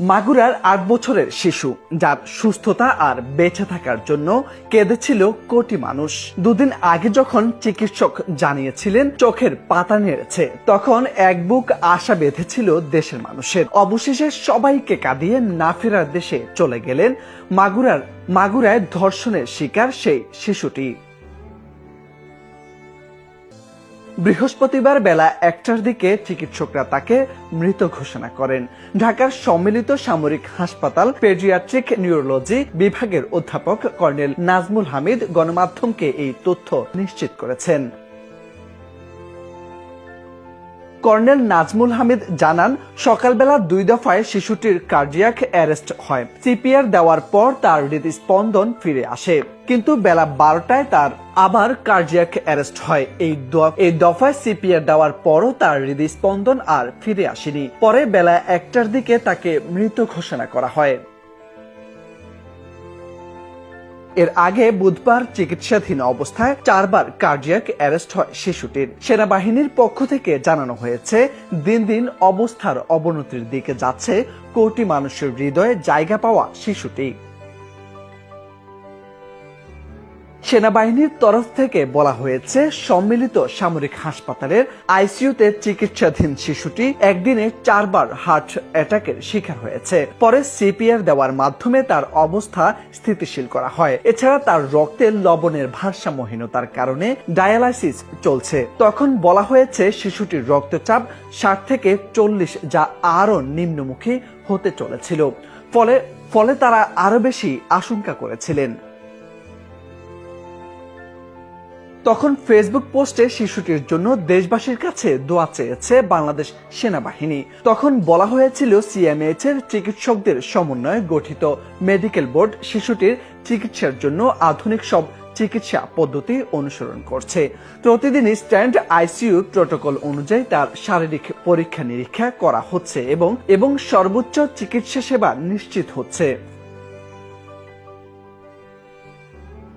মাগুরার আট বছরের শিশু, যার সুস্থতা আর বেঁচে থাকার জন্য কেঁদেছিল কোটি মানুষ। দুদিন আগে যখন চিকিৎসক জানিয়েছিলেন চোখের পাতা নেড়েছে, তখন এক বুক আশা বেঁধেছিল দেশের মানুষের। অবশেষে সবাইকে কাঁদিয়ে না ফেরার দেশে চলে গেলেন মাগুরার মাগুরায় ধর্ষণের শিকার সেই শিশুটি। বৃহস্পতিবার বেলা একটার দিকে চিকিৎসকরা তাকে মৃত ঘোষণা করেন। ঢাকার সম্মিলিত সামরিক হাসপাতাল পেডিয়াট্রিক নিউরোলজি বিভাগের অধ্যাপক কর্নেল নাজমুল হামিদ গণমাধ্যমকে এই তথ্য নিশ্চিত করেছেন। কর্নেল নাজমুল হামিদ জানান, সকালবেলা দুই দফায় শিশুটির কার্ডিয়াক অ্যারেস্ট হয়। সিপিআর দেওয়ার পর তার হৃদস্পন্দন ফিরে আসে। কিন্তু বেলা বারোটায় তার আবার কার্ডিয়াক অ্যারেস্ট হয়। এই এই দফায় সিপিআর দেওয়ার পরও তার হৃদস্পন্দন আর ফিরে আসেনি। পরে বেলা একটার দিকে তাকে মৃত ঘোষণা করা হয়। এর আগে বুধবার চিকিৎসাধীন অবস্থায় চারবার কার্ডিয়াক অ্যারেস্ট হয় শিশুটির। সেনাবাহিনীর পক্ষ থেকে জানানো হয়েছে, দিন দিন অবস্থার অবনতির দিকে যাচ্ছে কোটি মানুষের হৃদয়ে জায়গা পাওয়া শিশুটি। সেনাবাহিনীর তরফ থেকে বলা হয়েছে, সম্মিলিত সামরিক হাসপাতালের আইসিইউতে চিকিৎসাধীন শিশুটি একদিনে চারবার হার্ট অ্যাটাকের শিকার হয়েছে। পরে সিপিআর দেওয়ার মাধ্যমে তার অবস্থা স্থিতিশীল করা হয়। এছাড়া তার রক্তের লবণের ভারসাম্যহীনতার কারণে ডায়ালাইসিস চলছে। তখন বলা হয়েছে, শিশুটির রক্তচাপ ষাট থেকে চল্লিশ যা আরও নিম্নমুখী হতে চলেছিল। ফলে ফলে তারা আরও বেশি আশঙ্কা করেছিলেন। তখন ফেসবুক পোস্টে শিশুটির জন্য দেশবাসীর কাছে দোয়া চেয়েছে বাংলাদেশ সেনাবাহিনী। তখন বলা হয়েছিল সিএমএইচ এর চিকিৎসকদের সমন্বয়ে গঠিত মেডিকেল বোর্ড শিশুটির চিকিৎসার জন্য আধুনিক সব চিকিৎসা পদ্ধতি অনুসরণ করছে। প্রতিদিনই স্ট্যান্ড আইসিইউ প্রোটোকল অনুযায়ী তার শারীরিক পরীক্ষা নিরীক্ষা করা হচ্ছে এবং এবং সর্বোচ্চ চিকিৎসা সেবা নিশ্চিত হচ্ছে।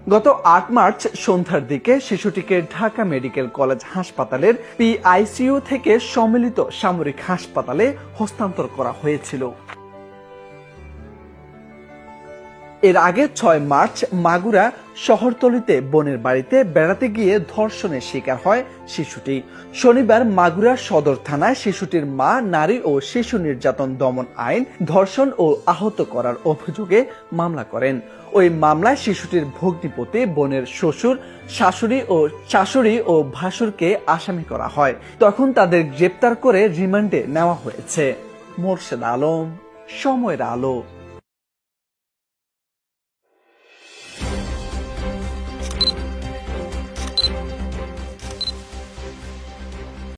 গত আট মার্চ সন্ধ্যার দিকে শিশুটিকে ঢাকা মেডিকেল কলেজ হাসপাতালের পিআইসিইউ থেকে সম্মিলিত সামরিক হাসপাতালে হস্তান্তর করা হয়েছিল। এর আগে ছয় মার্চ মাগুরা শহরতলিতে বোনের বাড়িতে বেড়াতে গিয়ে ধর্ষণের শিকার হয় শিশুটি। শনিবার মাগুরা সদর থানায় শিশুটির মা, নারী ও শিশু নির্যাতন দমন আইন ধর্ষণ ও আহত করার অভিযোগে মামলা করেন। ওই মামলায় শিশুটির ভগ্নিপতি, বোনের শ্বশুর, শাশুড়ি ও শাশুড়ি ও ভাসুরকে আসামি করা হয়। তখন তাদের গ্রেপ্তার করে রিমান্ডে নেওয়া হয়েছে। মোর্শেদ আলম, সময়ের আলো।